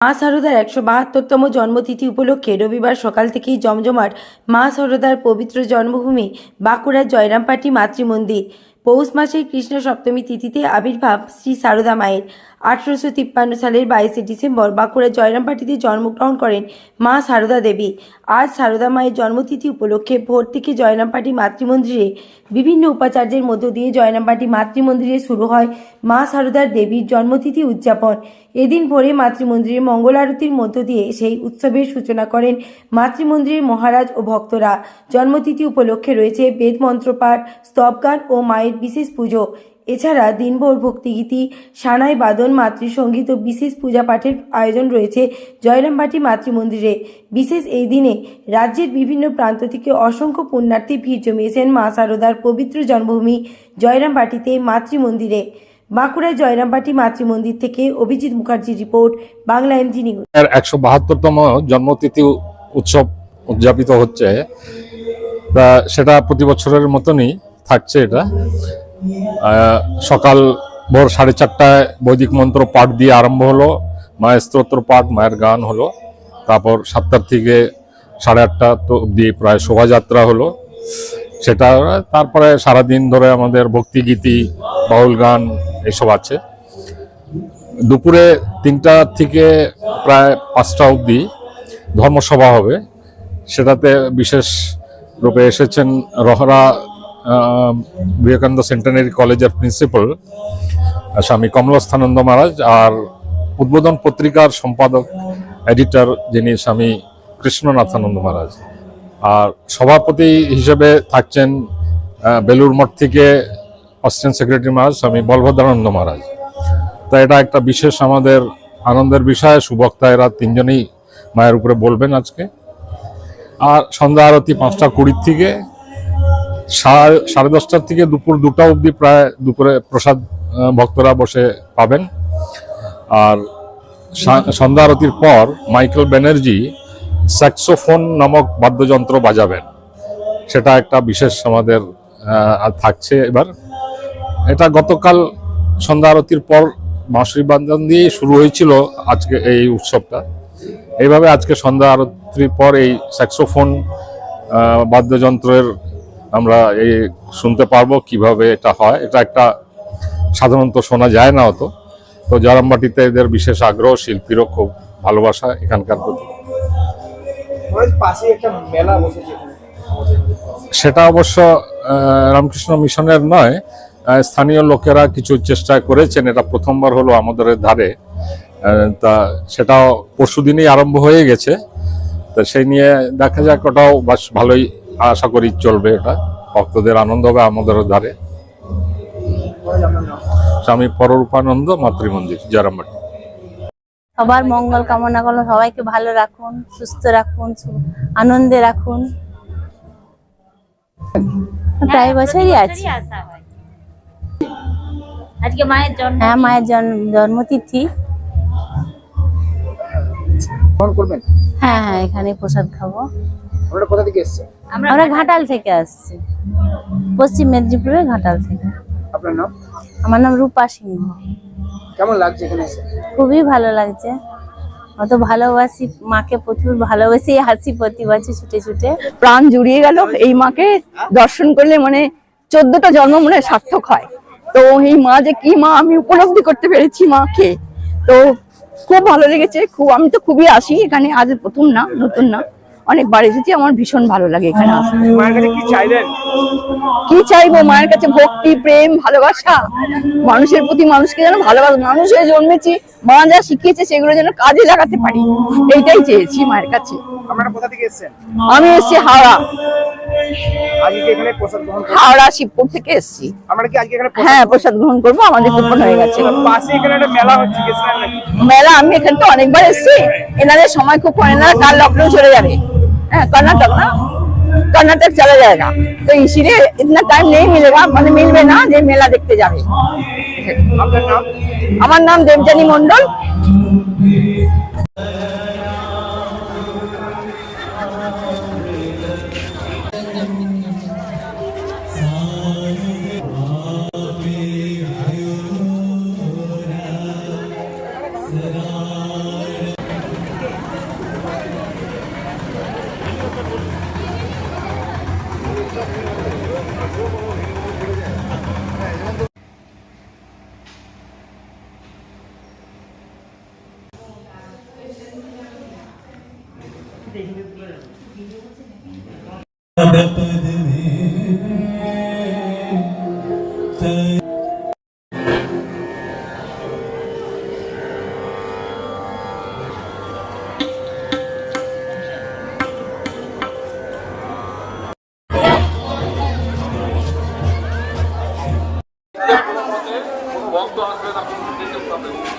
মা সারদার একশো বাহাত্তরতম জন্মতিথি উপলক্ষে রবিবার সকাল থেকেই জমজমাট মা সারদার পবিত্র জন্মভূমি বাঁকুড়ার জয়রামপাটি মাতৃমন্দির। পৌষ মাসের কৃষ্ণ সপ্তমী তিথিতে আবির্ভাব শ্রী সারদা মায়ের। আঠারোশো তিপ্পান্ন সালের বাইশে ডিসেম্বর বাঁকুড়ার জয়রামপাটিতে জন্মগ্রহণ করেন মা সারদা দেবী। আজ সারদা মায়ের জন্মতিথি উপলক্ষে ভোর থেকে জয়রামপাটি মাতৃমন্দিরে বিভিন্ন উপাচার্যের মধ্য দিয়ে জয়রামপাটি মাতৃমন্দিরে শুরু হয় মা সারদার দেবীর জন্মতিথি উদযাপন। এদিন ভোরে মাতৃমন্দিরে মঙ্গল আরতির মধ্য দিয়ে সেই উৎসবের সূচনা করেন মাতৃমন্দিরের মহারাজ ও ভক্তরা। জন্মতিথি উপলক্ষে রয়েছে বেদ মন্ত্রপাঠ স্তবগান ও মায়ের বিশেষ পুজো। এছাড়া দিনভর ভক্তিগীতি সানাই বাদন মাতৃসঙ্গীত ও বিশেষ পূজা পাঠের আয়োজন রয়েছে জয়রামবাটি মাতৃমন্দিরে। বিশেষ এই দিনে রাজ্যের বিভিন্ন প্রান্ত থেকে অসংখ্য পুণ্যার্থী ভিড় জমিয়েছেন মা সারদার পবিত্র জন্মভূমি জয়রামবাটিতে মাতৃমন্দিরে। বাঁকুড়ায় জয়রামবাটি মাতৃমন্দির থেকে অভিজিৎ মুখার্জির রিপোর্ট, বাংলা এমজি নিউজ একশো বাহাত্তরতম জন্মতিথি উৎসব উদযাপিত হচ্ছে। সেটা প্রতি বছরের মতনই থাকছে এটা। সকাল ভোর সাড়ে চারটায় বৈদিক মন্ত্র পাঠ দিয়ে আরম্ভ হলো, মায়ের স্তোত্র পাঠ, মায়ের গান হলো। তারপর সাতটার থেকে সাড়ে আটটা তো অব্দি প্রায় শোভাযাত্রা হলো। সেটা তারপরে সারাদিন ধরে আমাদের ভক্তিগীতি, বাউল গান এসব আছে। দুপুরে তিনটা থেকে প্রায় পাঁচটা অবধি ধর্মসভা হবে। সেটাতে বিশেষ রূপে এসেছেন রহরা বিবেকানন্দ সেন্টেনারি কলেজের প্রিন্সিপাল স্বামী কমলস্থানন্দ মহারাজ আর উদ্বোধন পত্রিকার সম্পাদক, এডিটর যিনি স্বামী কৃষ্ণনাথানন্দ মহারাজ। আর সভাপতি হিসেবে থাকছেন বেলুর মঠ থেকে অস্টেন সেক্রেটারি মহারাজ স্বামী বলভদ্রানন্দ মহারাজ। তা এটা একটা বিশেষ আমাদের আনন্দের বিষয়, সুবক্তা এরা তিনজনই মায়ের উপরে বলবেন আজকে। আর সন্ধ্যা আরতি পাঁচটা কুড়ির থেকে সাড়ে দশটার থেকে দুপুর দুটা অবধি প্রায় দুপুরে প্রসাদ ভক্তরা বসে পাবেন। আর সন্ধ্যা আরতির পর মাইকেল ব্যানার্জি স্যাক্সোফোন নামক বাদ্যযন্ত্র বাজাবেন। সেটা একটা বিশেষ আমাদের থাকছে এবার। এটা গতকাল সন্ধ্যা আরতির পর বাঁশরি বাদন দিয়ে শুরু হয়েছিল আজকে এই উৎসবটা। এইভাবে আজকে সন্ধ্যা আরতির পর এই স্যাক্সোফোন বাদ্যযন্ত্রের আমরা এই শুনতে পারব কীভাবে এটা হয়। এটা একটা সাধারণত শোনা যায় না অত। তো জারামবাটিতে এদের বিশেষ আগ্রহ শিল্পীরও খুব ভালোবাসা এখানকার প্রতি। সেটা অবশ্য রামকৃষ্ণ মিশনের নয়। স্থানীয় লোকেরা কিছু চেষ্টা করেছেন। এটা প্রথমবার হলো আমাদের ধারে। তা সেটাও পরশু দিনই আরম্ভ হয়ে গেছে। তা সেই নিয়ে দেখা যাক ওটাও বাস ভালোই আশা করি চলবে এটা। ভক্তদের আনন্দ হবে আমাদের ধারে। স্বামী পররূপানন্দ মাতৃমন্দির জারামবাটি সবার মঙ্গল কামনা করুন সবাইকে ভালো রাখুন সুস্থ রাখুন আনন্দে রাখুন। প্রায় বছরই আছি। আজকে মায়ের জন্ম হ্যাঁ মায়ের জন্ম জন্মতিথি। করবেন? হ্যাঁ হ্যাঁ এখানে প্রসাদ খাব। আপনারা কোথা থেকে আমরা ঘাটাল থেকে আসছি। পশ্চিম মেদিনীপুরের ঘাটাল থেকে। আপনার নাম? আমার নাম রূপা সিংহ। কেমন লাগছে এখানে এসে? খুবই ভালো লাগছে। অত ভালোবাসি মাকে প্রচুর ভালোবাসি হাসি প্রতি বছর ছুটে ছুটে। প্রাণ জুড়িয়ে গেল এই মাকে দর্শন করলে মানে চোদ্দটা জন্ম মনে সার্থক হয়। তো এই মা যে কি মা আমি উপলব্ধি করতে পেরেছি মাকে। তো খুব ভালো লেগেছে খুব আমি তো খুবই আসি এখানে আজ প্রথম না নতুন না। অনেকবার এসেছি আমার ভীষণ ভালো লাগে এখানে আসতে। মায়ের কাছে কি চাইলেন কি চাইব? মায়ের কাছে ভক্তি প্রেম ভালোবাসা। মানুষের প্রতি মানুষকে যেন ভালোবাসা। মানুষ হয়ে জন্মেছি মা যা শিখিয়েছে সেগুলো যেন কাজে লাগাতে পারি। এইটাই চেয়েছি মায়ের কাছে। আপনারা কোথা থেকে এসেছেন? আমি এসেছি হাওড়া। হাওড়া শিবপুর থেকে এসেছি। হ্যাঁ প্রসাদ গ্রহণ করব। আমাদের কুপন হয়ে গেছে। মেলা আমি এখানে তো অনেকবার এসেছি। এনাদের সময় খুব কম এনারা কাল লখনऊ চলে যাবে। हाँ, कर्नाटक ना? कर्नाटक चला जाएगा। तो इसीलिए इतना टाइम नहीं मिलेगा, मन मिल में ना ये मेला देखते जाए हमारा नाम देवजानी मंडल। Volto às vezes a